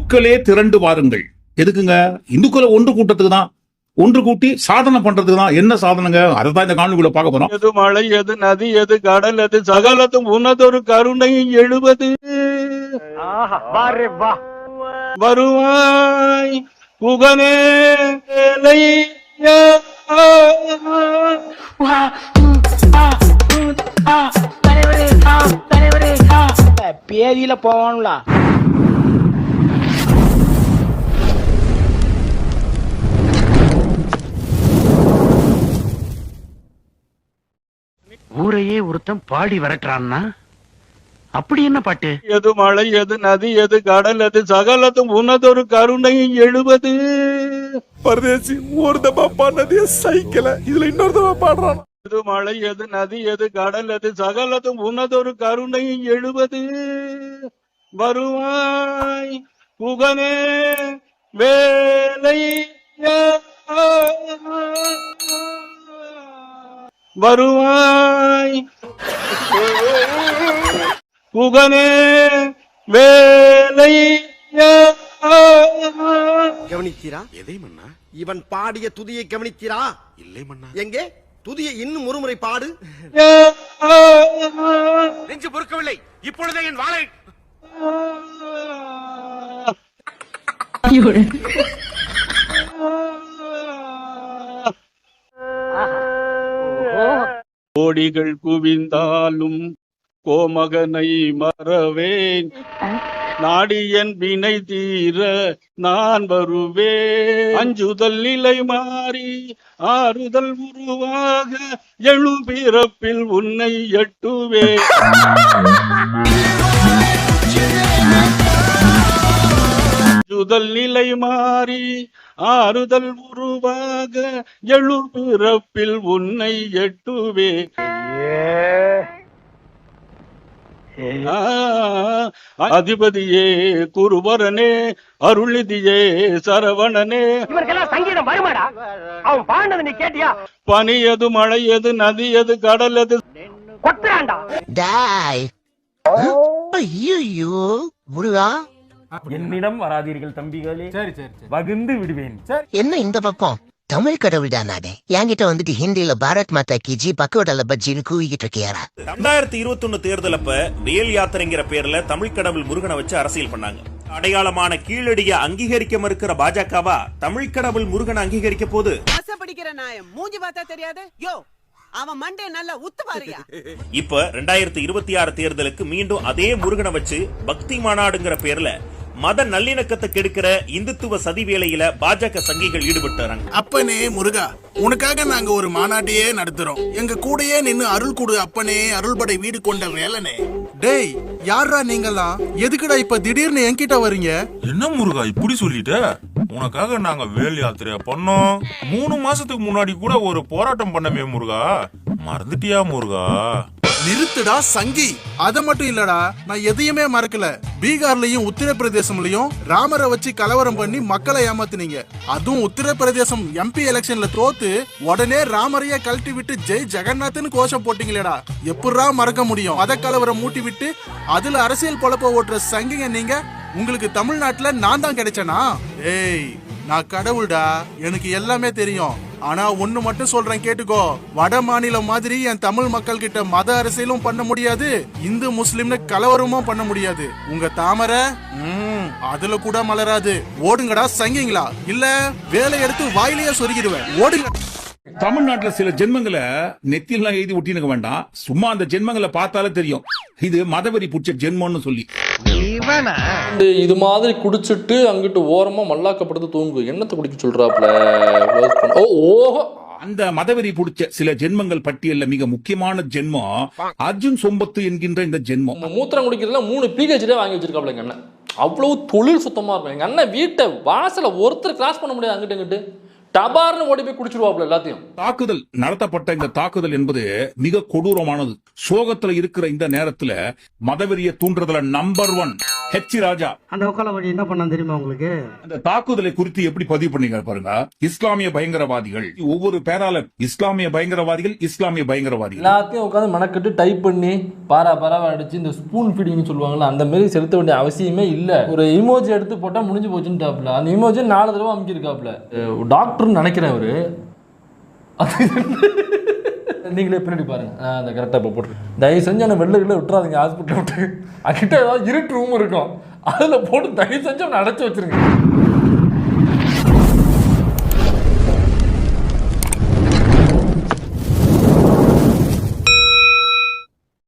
இந்துக்களே திரண்டு வாருங்கள். எதுக்குங்க? இந்துக்களை ஒன்று கூட்டத்துக்கு தான். ஒன்று கூட்டி சாதனை பண்றதுக்கு தான். என்ன சாதனைங்க? அதை தான் இந்த காணொலிக்குள்ள பார்க்க போறோம். எது மலை எது நதி எது கடல் எது சகலதும் உனதொரு கருணை எழுபது வருவாய் புகனே பேதியில போவான்ல. ஊரையே ஒருத்தன் பாடி விரட்டுறான்னா? அப்படி என்ன பாட்டு? எது மலை எது நதி எது கடல் எது சகலதும் உனதொரு கருணை எழுபது பரதேசி ஒரு தப்பா பாடினதே சைக்கிள இதுல இன்னொரு தப்பா பாடுறான். எது மலை எது நதி எது கடல் எது சகலதும் உனதொரு கருணை எழுபது வருவாய் புகனே வேலை வருவாய். புகனே வேலை கவனித்தீரா? எதை மன்னா? இவன் பாடிய துதியை கவனித்தீரா? இல்லை மன்னா. எங்கே? துதியை இன்னும் ஒருமுறை பாடு. நெஞ்சு பொறுக்கவில்லை. இப்பொழுதே என் வாளை. கோடிகள் குவிந்தாலும் கோமகனை மறவேன். நாடியன் வினை தீர நான் வருவேன். அஞ்சுதல் நிலை மாறி ஆறுதல் உருவாக எழுபிறப்பில் உன்னை எட்டுவேன். அஞ்சுதல் நிலை மாறி ஆறுதல் உருவாக எழுபிறப்பில் உன்னை எட்டுவே அதிபதியே குருவரனே அருளிதியே சரவணனே. சங்கீதம் வருமாடா? அவன் பாடினது நீ கேட்டியா? பனியது மழையது நதியது கடலது கொட்டுறான்டா. டாய். ஐயோ முருகா. என்னிடம் வராதீர்கள் தம்பிகளே. சரி சரி வகுந்து விடுவேன். என்ன இந்த பக்கம்? தமிழ் கடவுள் தானாடே என்கிட்ட வந்துட்டு ஹிந்தில பாரத் மாதா கி ஜி பக்கோடல பஜ்ஜின்னு கூவிக்கிட்டு இருக்கியாரா ரெண்டாயிரத்தி இருபத்தி ஒன்னு தேர்தல் அப்ப வேல் யாத்திரைங்கிற பேர்ல தமிழ் கடவுள் முருகனை வச்சு அரசியல் பண்ணாங்க. அடையாளமான கீழடிய அங்கீகரிக்க மறுக்கிற பாஜகவா தமிழ் கடவுள் முருகனை அங்கீகரிக்க போது ஆசைப்படிக்கிற நாயம். மூஞ்சி பார்த்தா தெரியாது? யோ அவன் மண்டே நல்லா உத்து பாருயா. இப்ப ரெண்டாயிரத்தி இருபத்தி ஆறு தேர்தலுக்கு மீண்டும் அதே முருகனை வச்சு பக்தி மாநாடுங்கிற பேர்ல மத நல்லிணக்கத்தை கெடுக்கிற இந்துத்துவ சதி வேலையில பாஜக சங்கிகள் ஈடுபட்டுறாங்க அப்பனே முருகா உனக்காக நாங்க ஒரு மாநாட்டையே நடத்துறோம். எங்க கூடயே நின்னு அருள் கொடு அப்பனே அருள்படை வீடு கொண்ட வேலனே. டேய் யாரா நீங்கலாம் எதுக்குடா இப்ப திடீர்னு என்கிட்ட வரீங்க? என்ன முருகா இப்படி சொல்லிட்ட? உனக்காக நாங்க வேல் யாத்திரையா பண்ணோம். மூணு மாசத்துக்கு முன்னாடி கூட ஒரு போராட்டம் பண்ணமே முருகா. மறந்துட்டியா முருகா? நிறுத்துடா சங்கி. அத மட்டும் இல்லடா நான் எதையுமே மறக்கல. பீகார்லயும் உத்தரப்பிரதேசம்லயும் ராமரை வச்சு கலவரம் பண்ணி மக்களை ஏமாத்துனீங்க. அதுவும் உத்தரப்பிரதேசம் எம்பி எலெக்ஷன்ல தோத்து உடனே ராமரைய கழட்டி விட்டு ஜெய் ஜெகநாத்னு கோஷம் போட்டீங்களேடா. எப்படிரா மறக்க முடியும்? அத கலவரம் மூட்டி விட்டு அதுல அரசியல் பொழப்ப ஓட்டுற சங்கிங்க நீங்க உங்களுக்கு தமிழ்நாட்டுல நான் தான் கிடைச்சனா? ஏய் நான் கடவுள்டா எனக்கு எல்லாமே தெரியும். ஆனா ஒண்ணு மட்டும் சொல்றேன் கேட்டுக்கோ. வட மாநிலம் மாதிரி என் தமிழ் மக்கள் கிட்ட மத அரசியலும் பண்ண முடியாது இந்து முஸ்லிம்னு கலவரமும் பண்ண முடியாது. உங்க தாமரை அதுல கூட மலராது. ஓடுங்கடா சங்கிங்களா? இல்ல வேலை எடுத்து வாயிலேயே சொருகிடுவேன். ஓடுங்க. தமிழ்நாட்டுல சில ஜென்மங்களை நெத்திலாம் எழுதி ஒட்டினுக்க வேண்டாம். சும்மா அந்த ஜென்மங்களை பார்த்தாலே தெரியும். இது மதவெறி பிடிச்ச ஜென்மம்னு சொல்லி. இது மாதிரி குடிச்சிட்டு அங்கிட்டு ஓரமா மல்லாக்கப்படுத்து தூங்கு. என்னத்தை குடிக்க சொல்றாப்ல ஓ ஓஹோ! அந்த மதவெறி புடிச்ச சில ஜென்மங்கள் பட்டியல்ல மிக முக்கியமான ஜென்மம் அர்ஜுன் சொம்பத்து என்கின்ற இந்த ஜென்மம். மூத்திரம் குடிக்கிறதுல மூணு பிஹெச்டே வாங்கி வச்சிருக்காப்ல எங்க அண்ணன். அவ்வளவு தொழில் சுத்தமா இருக்கும். எங்க அண்ணன் வீட்டை வாசல ஒருத்தர் கிராஸ் பண்ண முடியாது அங்கிட்டு அங்கிட்டு டபார்னு ஓடி போய் குடிச்சிருவாப்ல எல்லாத்தையும். தாக்குதல் நடத்தப்பட்ட இந்த தாக்குதல் என்பது மிக கொடூரமானது. சோகத்துல இருக்கிற இந்த நேரத்துல மதவெறிய தூண்டுறதுல நம்பர் ஒன் ஹெச் ராஜா. அந்த உக்காலவாடி என்ன பண்ணான் தெரியுமா உங்களுக்கு? அந்த தாக்குதலை குறித்து எப்படி பதிவு பண்ணீங்க பாருங்க. இஸ்லாமிய பயங்கரவாதிகள். ஒவ்வொரு பேரால இஸ்லாமிய பயங்கரவாதிகள் இஸ்லாமிய பயங்கரவாதிகள். எல்லாத்தையும் உட்காந்து மெனக்கட்டு டைப் பண்ணி பாரா பாராவை அடிச்சு இந்த ஸ்பூன் ஃபீடிங்னு சொல்லுவாங்கல்ல அந்த மாதிரி செலுத்த வேண்டிய அவசியமே இல்லை. ஒரு இமோஜி எடுத்து போட்டால் முடிஞ்சு போச்சுன்னு அந்த இமோஜி நாலு தடவை அமுக்கியிருக்காப்ல. டாக்டர்னு நினைக்கிறேன் அவரு. நீங்களே பின்னாடி பாருங்க. அந்த கரெக்டாக இப்போ போட்டுருக்கேன் தயவு செஞ்சு அவனை வெளில வெளில விட்டுறாதீங்க ஹாஸ்பிட்டல் விட்டு. அக்கிட்ட ஏதாவது இருட்டு ரூம் இருக்கும். அதில் போட்டு தயவு செஞ்சு அவனை அடைச்சி வச்சிருங்க.